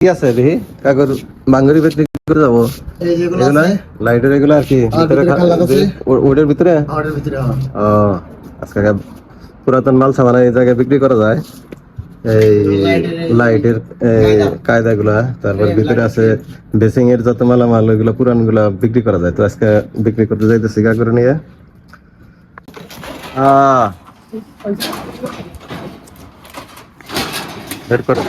কি আছে দেখি কাগর বাঙ্গুরি বিক্রি করে যাব? এগুলা লাইটের এগুলো আর কি ভিতরে। ও- ওটার ভিতরে? ভিতরে হ্যাঁ। ও আজকে পুরাতন মাল সামান এই জায়গায় বিক্রি করা যায়। এই লাইটের কায়দা। গুলা তারপর ভিতরে আছে বেসিং এর যত মালামাল ওইগুলো পুরানগুলা বিক্রি করা যায়। তো আজকে বিক্রি করতে যাইতেছি গা করে নিয়ে। আহ। বের করো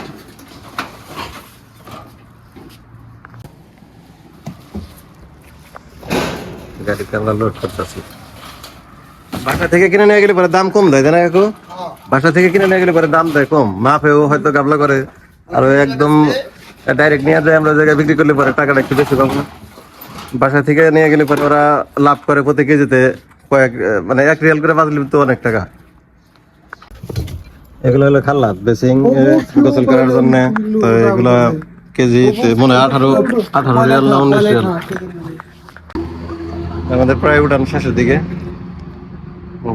গাড়িতে আমরা লোড করতেছি। বাসা থেকে কিনে নিয়ে গেলে পরে দাম কম দেয় না কাকু? বাসা থেকে কিনে নিয়ে গেলে পরে দাম দেয় কম। মাপেও হয়তো গাবলা করে আর একদম ডাইরেক্ট নিয়ে যায় আমরা জায়গায় বিক্রি করলে পরে টাকাটা একটু বেশি পাবো বাসা থেকে নিয়ে গেলে পরে ওরা লাভ করে প্রতি কেজিতে কয়েক মানে এক রিয়াল করে বাজলে তো অনেক টাকা। এগুলো হলো খাল্লাত বেসিং গোসল করার জন্য। তো এগুলো কেজিতে মনে হয় আঠারো আঠারো হাজার না উনিশ রিয়াল। আমাদের প্রায় উঠান শেষের দিকে।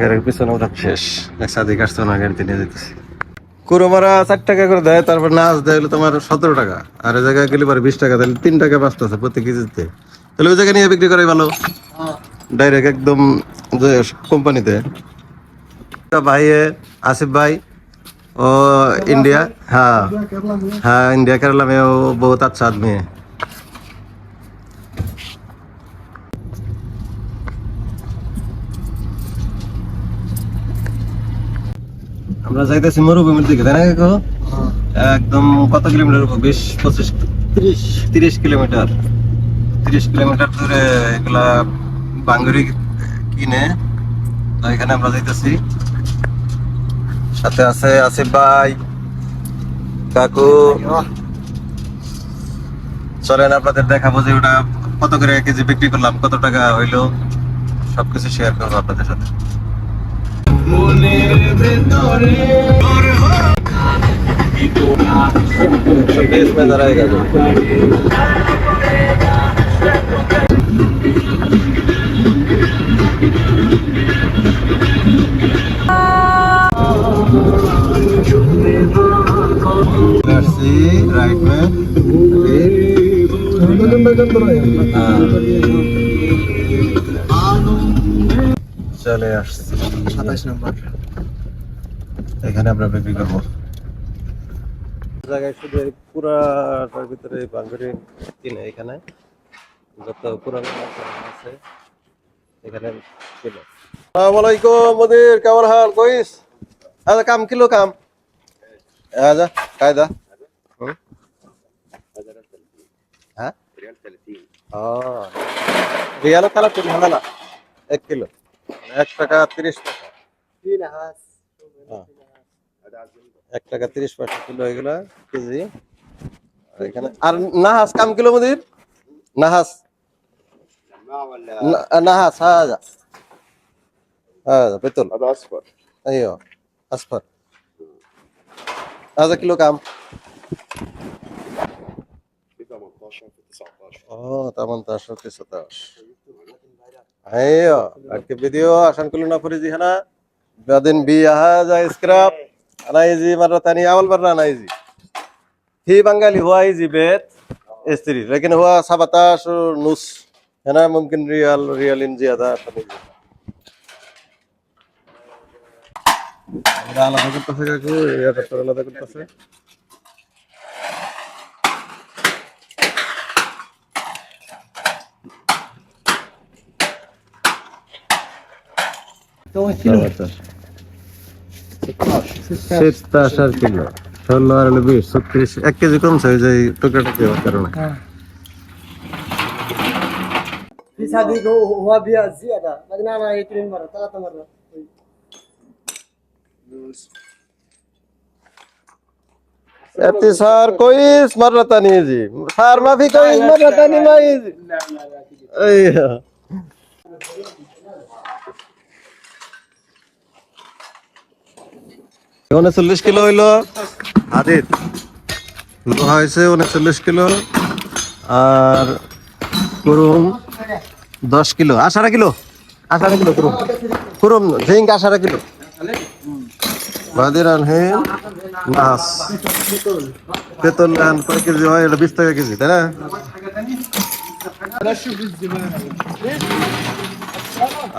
গাড়ির পিছনে উঠান শেষ। এক সাদিক আসতো না গাড়িতে নিয়ে যেতেছি কুরোমারা চার টাকা করে দেয় তারপর নাচ দেয় হলো তোমার সতেরো টাকা। আর এই জায়গায় গেলে পরে বিশ টাকা তাহলে তিন টাকা বাঁচতেছে প্রতি কেজিতে। তাহলে ওই জায়গা নিয়ে বিক্রি করাই ভালো। হ্যাঁ। ডাইরেক্ট একদম যে কোম্পানিতে। ভাইয়ে আসিফ ভাই वो इंडिया हाँ हाँ इंडिया केरला में वो बहुत अच्छा आदमी है আমরা যাইতেছি মরুভূমির দিকে তাই না কাকু? একদম কত কিলোমিটার উপর বিশ পঁচিশ তিরিশ তিরিশ কিলোমিটার তিরিশ কিলোমিটার দূরে এগুলা বাঙ্গুরি কিনে তো এখানে আমরা যাইতেছি সাথে আছে আসিফ ভাই, কাকু। চলেন, আপনাদের দেখাবো যে ওটা কত করে কেজি বিক্রি করলাম, কত টাকা হইল। সবকিছু শেয়ার করব আপনাদের সাথে। में जरा आएगा जो राइट में চলে আসছি সাতাশ নম্বর এখানে আমরা বিক্রি করবো জায়গায় শুধু এই পুরাটার ভিতরে এই বাঙ্গুরি কিনে এখানে যত পুরানো মাল টাল আছে এখানে কিনে আসসালামালাইকুম মদির কেমন হাল কইস আচ্ছা কাম কিলো কাম আচ্ছা কায়দা ريال খেলা اه ريال না এক কিলো এক টাকা 30 এক টাকা তিরিশ পয়সা কিলো হয়ে গেল কেজি। আর নাহাস কাম কিলো মদির নাহাস। নাহাস হাজা হাজা পেতল আসফার। আইয়া আসফার। আজা কিলো কাম। మంతా సత అయ్యో అట్కి బిదియో అసంకులు నా పురిజి హనా బదిన్ బి హజా ఇస్క్రాప్ అనాయిజీ మర్ర తని ఆవల్ మర్ర అనాయిజీ హి బంగాలి హువా ఇజీ బేత్ ఇస్త్రీ లేకిన్ హువా సబతాష్ నుస్ హనా ముమ్కిన్ రియల్ రియల్ ఇన్ జియాదా తనిజీ আলাদা করতেছে কাকু এটা আলাদা করতেছে সাতাশ কিলো ষোলো আর হলো বিশ ছত্রিশ এক কেজি কমছে ওই যে টুকরা টুকরি হওয়ার কারণে এতি সার কইস মাররাতা মাইজ উনচল্লিশ কিলো হইল। আদিত লোহা হয়েছে উনচল্লিশ কিলো। আর কুরুম দশ কিলো আঠারো কিলো। আঠারো কিলো কুরুম। কুরুম ঝিঙ্ক আঠারো কিলো। বাদির আনহেন মাছ। পেতল ধান কয় কেজি হয়? এটা বিশ টাকা কেজি তাই না?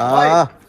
আহ